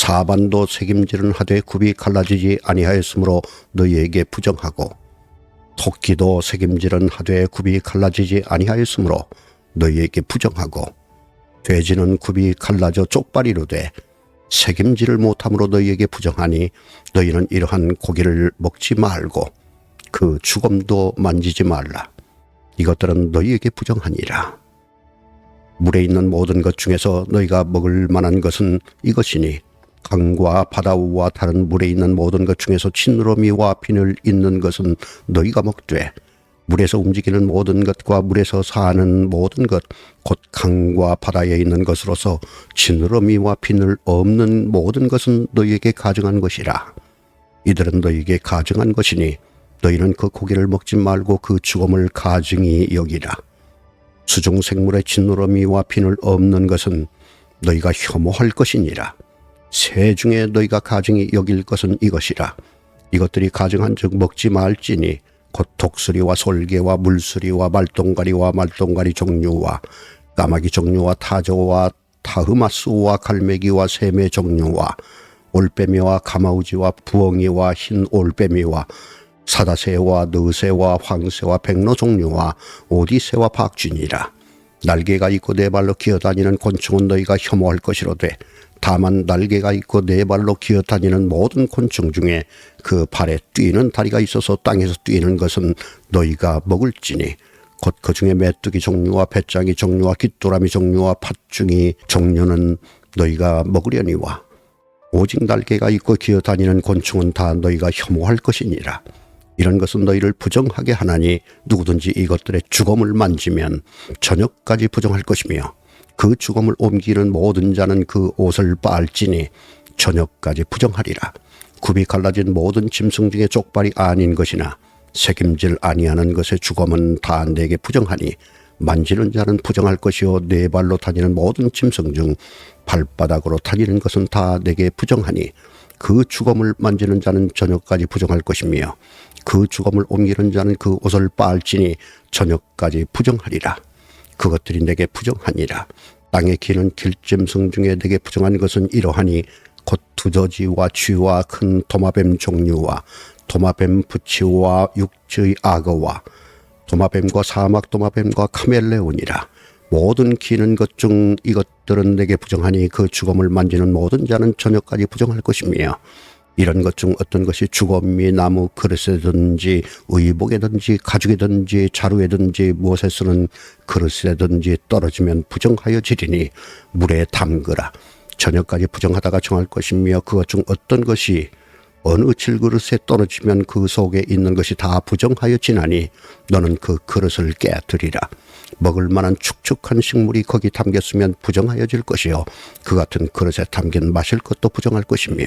사반도 책임질은 하되 굽이 갈라지지 아니하였으므로 너희에게 부정하고 토끼도 책임질은 하되 굽이 갈라지지 아니하였으므로 너희에게 부정하고 돼지는 굽이 갈라져 쪽발이로 돼 책임질을 못함으로 너희에게 부정하니 너희는 이러한 고기를 먹지 말고 그 죽음도 만지지 말라. 이것들은 너희에게 부정하니라. 물에 있는 모든 것 중에서 너희가 먹을 만한 것은 이것이니 강과 바다와 다른 물에 있는 모든 것 중에서 진느러미와 비늘 있는 것은 너희가 먹되 물에서 움직이는 모든 것과 물에서 사는 모든 것, 곧 강과 바다에 있는 것으로서 지느러미와 비늘 없는 모든 것은 너희에게 가증한 것이라. 이들은 너희에게 가증한 것이니 너희는 그 고기를 먹지 말고 그 죽음을 가증히 여기라. 수중 생물의 지느러미와 비늘 없는 것은 너희가 혐오할 것이니라. 새 중에 너희가 가증히 여길 것은 이것이라. 이것들이 가증한 즉 먹지 말지니 곧 독수리와 솔개와 물수리와 말똥가리와 말똥가리 종류와 까마귀 종류와 타조와 타흐마스와 갈매기와 새매 종류와 올빼미와 가마우지와 부엉이와 흰 올빼미와 사다새와 느새와 황새와 백로 종류와 오디새와 박쥐니라. 날개가 있고 네 발로 기어다니는 곤충은 너희가 혐오할 것이로되 다만 날개가 있고 네 발로 기어다니는 모든 곤충 중에 그 발에 뛰는 다리가 있어서 땅에서 뛰는 것은 너희가 먹을지니. 곧 그 중에 메뚜기 종류와 배짱이 종류와 깃도라미 종류와 팥중이 종류는 너희가 먹으려니와. 오직 날개가 있고 기어다니는 곤충은 다 너희가 혐오할 것이니라. 이런 것은 너희를 부정하게 하나니 누구든지 이것들의 죽음을 만지면 저녁까지 부정할 것이며 그 죽음을 옮기는 모든 자는 그 옷을 빨지니 저녁까지 부정하리라. 굽이 갈라진 모든 짐승 중에 족발이 아닌 것이나 책임질 아니하는 것의 죽음은 다 내게 부정하니 만지는 자는 부정할 것이요 네 발로 다니는 모든 짐승 중 발바닥으로 다니는 것은 다 내게 부정하니 그 죽음을 만지는 자는 저녁까지 부정할 것이며 그 죽음을 옮기는 자는 그 옷을 빨지니 저녁까지 부정하리라. 그것들이 내게 부정하니라. 땅에 기는 길짐승 중에 내게 부정한 것은 이러하니 곧 두더지와 쥐와 큰 도마뱀 종류와 도마뱀 부치와 육지의 악어와 도마뱀과 사막 도마뱀과 카멜레온이라. 모든 기는 것 중 이것들은 내게 부정하니 그 죽음을 만지는 모든 자는 저녁까지 부정할 것이며 이런 것 중 어떤 것이 주검이 나무 그릇에든지 의복에든지 가죽에든지 자루에든지 무엇에 쓰는 그릇에든지 떨어지면 부정하여 지리니 물에 담그라. 저녁까지 부정하다가 정할 것이며 그것 중 어떤 것이 어느 질그릇에 떨어지면 그 속에 있는 것이 다 부정하여 지나니 너는 그 그릇을 깨뜨리라. 먹을 만한 축축한 식물이 거기 담겼으면 부정하여질 것이요 그 같은 그릇에 담긴 마실 것도 부정할 것이며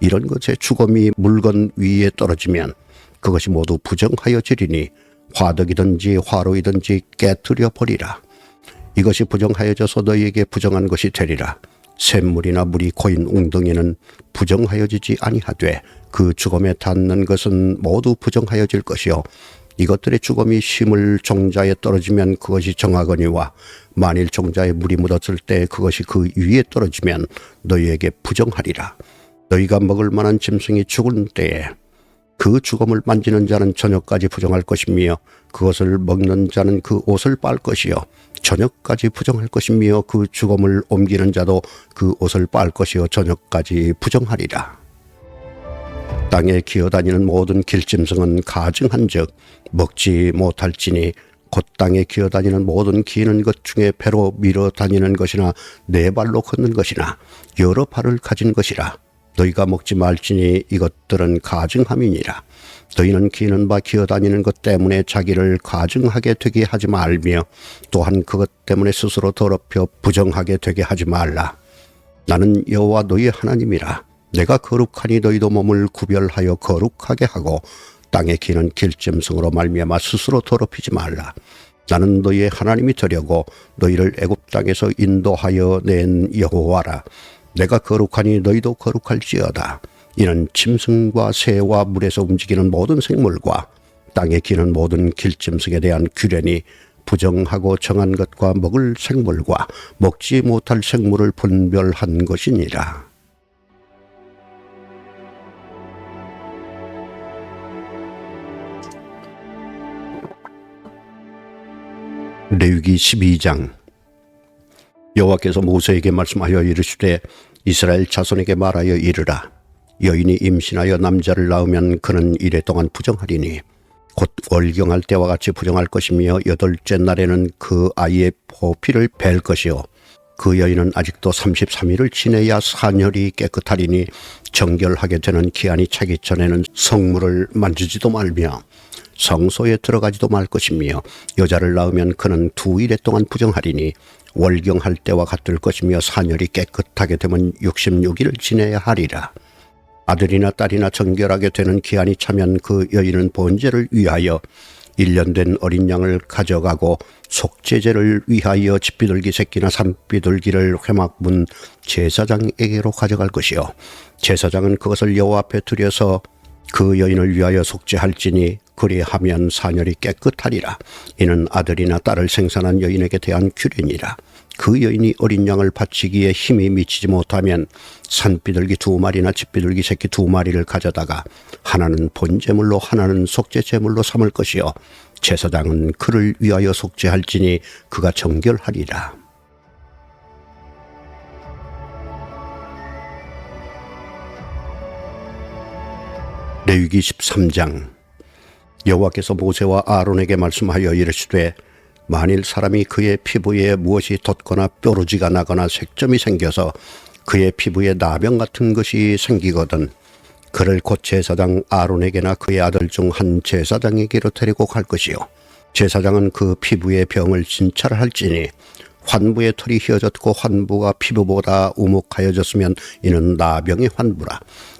이런 것의 죽음이 물건 위에 떨어지면 그것이 모두 부정하여지리니 화덕이든지 화로이든지 깨뜨려 버리라. 이것이 부정하여져서 너희에게 부정한 것이 되리라. 샘물이나 물이 고인 웅덩이는 부정하여지지 아니하되 그 죽음에 닿는 것은 모두 부정하여질 것이요 이것들의 죽음이 심을 종자에 떨어지면 그것이 정하거니와 만일 종자에 물이 묻었을 때 그것이 그 위에 떨어지면 너희에게 부정하리라. 너희가 먹을 만한 짐승이 죽은 때에 그 죽음을 만지는 자는 저녁까지 부정할 것이며 그것을 먹는 자는 그 옷을 빨 것이요. 저녁까지 부정할 것이며 그 죽음을 옮기는 자도 그 옷을 빨 것이요. 저녁까지 부정하리라. 땅에 기어다니는 모든 길짐승은 가증한즉 먹지 못할지니 곧 땅에 기어다니는 모든 기는 것 중에 배로 밀어 다니는 것이나 네 발로 걷는 것이나 여러 발을 가진 것이라 너희가 먹지 말지니 이것들은 가증함이니라. 너희는 기는 바 기어다니는 것 때문에 자기를 가증하게 되게 하지 말며 또한 그것 때문에 스스로 더럽혀 부정하게 되게 하지 말라. 나는 여호와 너희 하나님이라 내가 거룩하니 너희도 몸을 구별하여 거룩하게 하고 땅에 기는 길짐승으로 말미암아 스스로 더럽히지 말라 나는 너희의 하나님이 되려고 너희를 애굽 땅에서 인도하여 낸 여호와라 내가 거룩하니 너희도 거룩할지어다 이는 짐승과 새와 물에서 움직이는 모든 생물과 땅에 기는 모든 길짐승에 대한 규례니 부정하고 정한 것과 먹을 생물과 먹지 못할 생물을 분별한 것이니라. 레위기 12장 여호와께서 모세에게 말씀하여 이르시되 이스라엘 자손에게 말하여 이르라. 여인이 임신하여 남자를 낳으면 그는 이래 동안 부정하리니 곧 월경할 때와 같이 부정할 것이며 여덟째 날에는 그 아이의 포피를 벨 것이요. 그 여인은 아직도 33일을 지내야 산혈이 깨끗하리니 정결하게 되는 기한이 차기 전에는 성물을 만지지도 말며 성소에 들어가지도 말 것이며 여자를 낳으면 그는 두 일에 동안 부정하리니 월경할 때와 같을 것이며 산혈이 깨끗하게 되면 66일을 지내야 하리라. 아들이나 딸이나 정결하게 되는 기한이 차면 그 여인은 번제를 위하여 1년 된 어린 양을 가져가고 속죄제를 위하여 집비둘기 새끼나 산비둘기를 회막문 제사장에게로 가져갈 것이요 제사장은 그것을 여호와 앞에 들여서 그 여인을 위하여 속죄할지니 그리하면 사녀리 깨끗하리라. 이는 아들이나 딸을 생산한 여인에게 대한 규례니라. 그 여인이 어린 양을 바치기에 힘이 미치지 못하면 산비둘기 두 마리나 집비둘기 새끼 두 마리를 가져다가 하나는 본제물로 하나는 속죄제물로 삼을 것이요. 제사장은 그를 위하여 속죄할지니 그가 정결하리라. 레위기 13장. 여호와께서 모세와 아론에게 말씀하여 이르시되 만일 사람이 그의 피부에 무엇이 돋거나 뾰루지가 나거나 색점이 생겨서 그의 피부에 나병 같은 것이 생기거든 그를 곧 제사장 아론에게나 그의 아들 중 한 제사장에게로 데리고 갈 것이요. 제사장은 그 피부의 병을 진찰할지니 환부의 털이 휘어졌고 환부가 피부보다 우묵하여졌으면 이는 나병의 환부라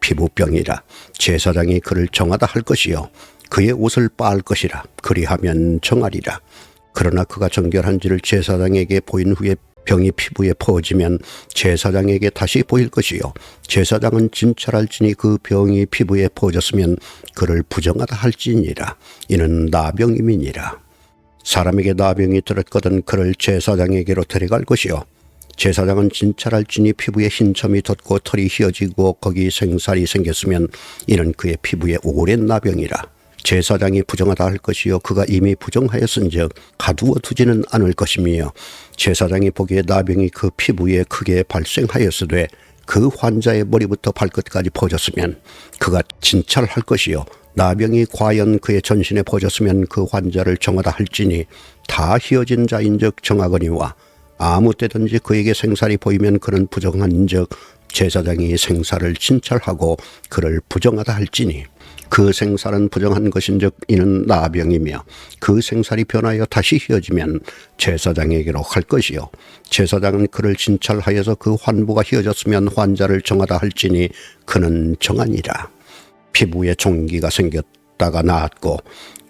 피부병이라 제사장이 그를 정하다 할 것이요. 그의 옷을 빨 것이라 그리하면 정하리라. 그러나 그가 정결한지를 제사장에게 보인 후에 병이 피부에 퍼지면 제사장에게 다시 보일 것이요. 제사장은 진찰할지니 그 병이 피부에 퍼졌으면 그를 부정하다 할지니라. 이는 나병임이니라. 사람에게 나병이 들었거든 그를 제사장에게로 데려갈 것이요 제사장은 진찰할지니 피부에 흰점이 돋고 털이 휘어지고 거기 생살이 생겼으면 이는 그의 피부에 오랜 나병이라. 제사장이 부정하다 할 것이요. 그가 이미 부정하였은즉 가두어 두지는 않을 것이며 제사장이 보기에 나병이 그 피부에 크게 발생하였으되 그 환자의 머리부터 발끝까지 퍼졌으면 그가 진찰할 것이요. 나병이 과연 그의 전신에 퍼졌으면 그 환자를 정하다 할지니 다 휘어진 자인즉 정하거니와 아무 때든지 그에게 생살이 보이면 그는 부정한즉 제사장이 생사를 진찰하고 그를 부정하다 할지니 그 생살은 부정한 것인즉 이는 나병이며 그 생살이 변하여 다시 휘어지면 제사장에게로 갈 것이요. 제사장은 그를 진찰하여서 그 환부가 휘어졌으면 환자를 정하다 할지니 그는 정하니라. 피부에 종기가 생겼다가 나았고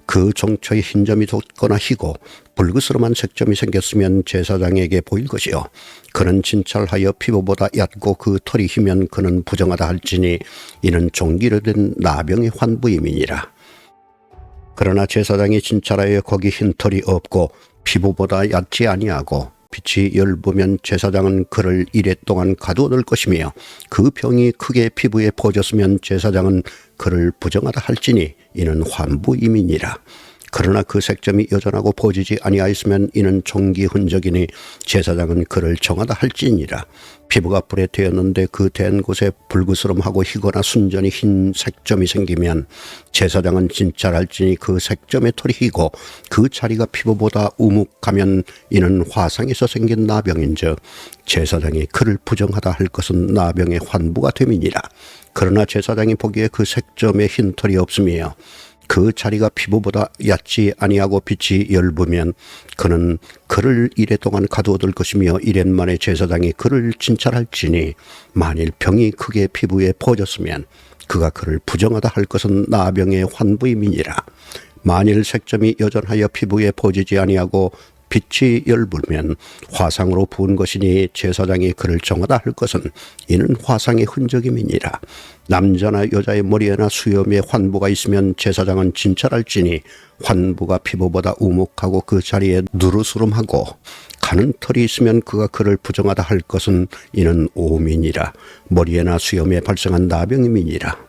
그 정처에 흰 점이 돋거나 희고 불그스름한 색점이 생겼으면 제사장에게 보일 것이요. 그는 진찰하여 피부보다 얕고 그 털이 희면 그는 부정하다 할지니 이는 종기로 된 나병의 환부임이니라. 그러나 제사장이 진찰하여 거기 흰 털이 없고 피부보다 얕지 아니하고 빛이 열보면 제사장은 그를 이래 동안 가두어둘 것이며 그 병이 크게 피부에 퍼졌으면 제사장은 그를 부정하다 할지니 이는 환부임이니라 그러나 그 색점이 여전하고 보지지 아니하였으면 이는 종기 흔적이니 제사장은 그를 정하다 할지니라. 피부가 불에 되었는데 그 된 곳에 불그스름하고 희거나 순전히 흰 색점이 생기면 제사장은 진찰할지니 그 색점의 털이 희고 그 자리가 피부보다 우묵하면 이는 화상에서 생긴 나병인즉 제사장이 그를 부정하다 할 것은 나병의 환부가 됨이니라. 그러나 제사장이 보기에 그 색점에 흰 털이 없음이요 그 자리가 피부보다 얕지 아니하고 빛이 엷으면 그는 그를 이래 동안 가두어둘 것이며 이랜 만에 제사장이 그를 진찰할지니 만일 병이 크게 피부에 퍼졌으면 그가 그를 부정하다 할 것은 나병의 환부임이니라. 만일 색점이 여전하여 피부에 퍼지지 아니하고 빛이 열불면 화상으로 부은 것이니 제사장이 그를 정하다 할 것은 이는 화상의 흔적임이니라. 남자나 여자의 머리에나 수염에 환부가 있으면 제사장은 진찰할지니 환부가 피부보다 우묵하고 그 자리에 누르스름하고 가는 털이 있으면 그가 그를 부정하다 할 것은 이는 오민이라. 머리에나 수염에 발생한 나병임이니라.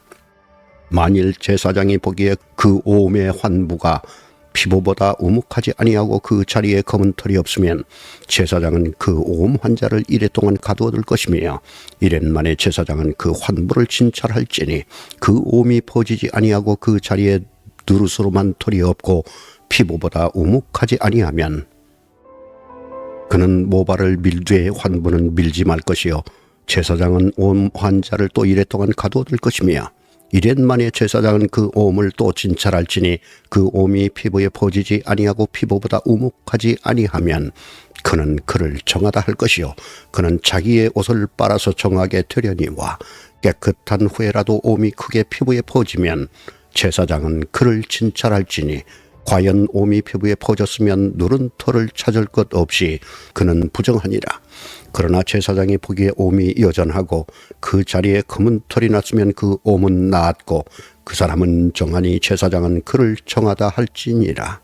만일 제사장이 보기에 그 오음의 환부가 피부보다 우묵하지 아니하고 그 자리에 검은 털이 없으면 제사장은 그 오음 환자를 이래 동안 가두어둘 것이며 이랜 만에 제사장은 그 환부를 진찰할지니 그 오음이 퍼지지 아니하고 그 자리에 누르스름한 털이 없고 피부보다 우묵하지 아니하면 그는 모발을 밀되 환부는 밀지 말 것이요. 제사장은 온 환자를 또 이래 동안 가두어둘 것이며 이랜 만에 제사장은 그 오음을 또 진찰할지니 그 오음이 피부에 퍼지지 아니하고 피부보다 우묵하지 아니하면 그는 그를 정하다 할 것이요. 그는 자기의 옷을 빨아서 정하게 되려니와 깨끗한 후에라도 오음이 크게 피부에 퍼지면 제사장은 그를 진찰할지니 과연 오미 피부에 퍼졌으면 누른 털을 찾을 것 없이 그는 부정하니라. 그러나 제사장이 보기에 옴이 여전하고 그 자리에 검은 털이 났으면 그 옴은 나았고 그 사람은 정하니 제사장은 그를 정하다 할지니라.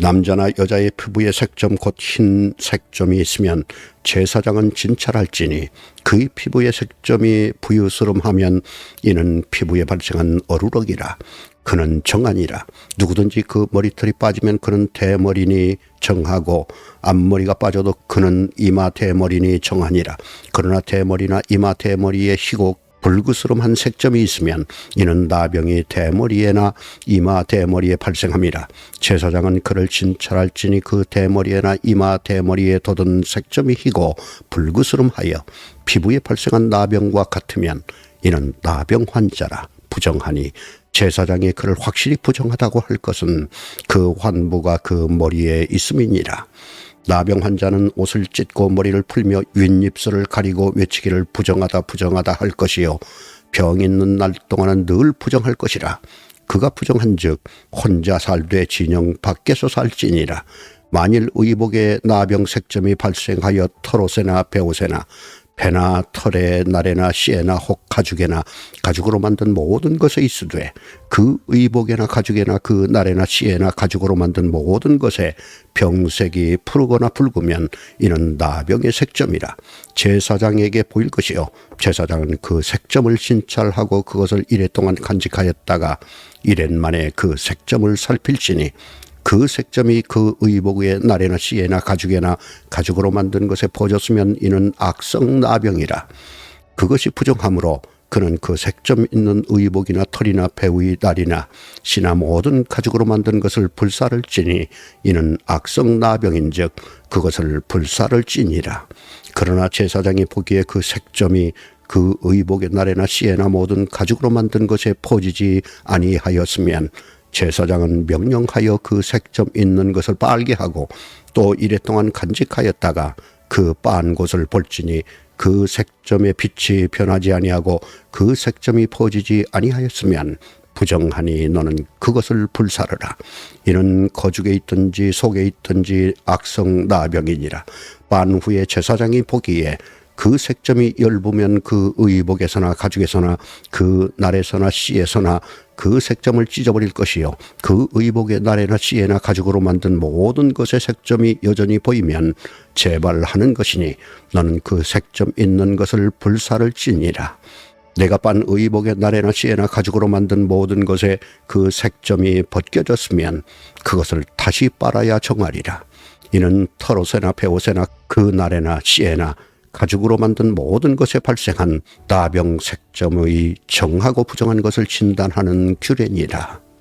남자나 여자의 피부에 색점 곧 흰 색점이 있으면 제사장은 진찰할지니 그의 피부의 색점이 부유스름하면 이는 피부에 발생한 어루럭이라 그는 정하니라. 누구든지 그 머리털이 빠지면 그는 대머리니 정하고 앞머리가 빠져도 그는 이마 대머리니 정하니라. 그러나 대머리나 이마 대머리에 희고 불그스름한 색점이 있으면 이는 나병이 대머리에나 이마 대머리에 발생함이라. 제사장은 그를 진찰할지니 그 대머리에나 이마 대머리에 돋은 색점이 희고 불그스름하여 피부에 발생한 나병과 같으면 이는 나병 환자라 부정하니 제사장이 그를 확실히 부정하다고 할 것은 그 환부가 그 머리에 있음이니라. 나병 환자는 옷을 찢고 머리를 풀며 윗입술을 가리고 외치기를 부정하다 부정하다 할 것이요. 병 있는 날 동안은 늘 부정할 것이라. 그가 부정한즉 혼자 살되 진영 밖에서 살지니라. 만일 의복에 나병 색점이 발생하여 털옷에나 배옷에나 배나 털에 나래나 씨에나 혹 가죽에나 가죽으로 만든 모든 것에 있으되 그 의복에나 가죽에나 그 나래나 씨에나 가죽으로 만든 모든 것에 병색이 푸르거나 붉으면 이는 나병의 색점이라 제사장에게 보일 것이요. 제사장은 그 색점을 신찰하고 그것을 이래 동안 간직하였다가 이랜 만에 그 색점을 살필지니 그 색점이 그 의복의 나래나 씨에나 가죽에나 가죽으로 만든 것에 퍼졌으면 이는 악성 나병이라. 그것이 부정하므로 그는 그 색점 있는 의복이나 털이나 배의 날이나 씨나 모든 가죽으로 만든 것을 불사를 찌니 이는 악성 나병인즉 그것을 불사를 찌니라. 그러나 제사장이 보기에 그 색점이 그 의복의 날에나 씨에나 모든 가죽으로 만든 것에 퍼지지 아니하였으면 제사장은 명령하여 그 색점 있는 것을 빨게 하고 또 이랫동안 간직하였다가 그 빤 곳을 볼지니 그 색점의 빛이 변하지 아니하고 그 색점이 퍼지지 아니하였으면 부정하니 너는 그것을 불사르라. 이는 거죽에 있든지 속에 있든지 악성 나병이니라. 빤 후에 제사장이 보기에 그 색점이 엷으면 그 의복에서나 가죽에서나 그 날에서나 씨에서나 그 색점을 찢어버릴 것이요 그 의복의 날에나 씨에나 가죽으로 만든 모든 것의 색점이 여전히 보이면 재발하는 것이니 너는 그 색점 있는 것을 불사를 찌니라 내가 빤 의복의 나래나 씨에나 가죽으로 만든 모든 것에 그 색점이 벗겨졌으면 그것을 다시 빨아야 정하리라. 이는 털옷에나 배옷에나 그 나래나 씨에나 가죽으로 만든 모든 것에 발생한 나병 색점의 정하고 부정한 것을 진단하는 규례니라.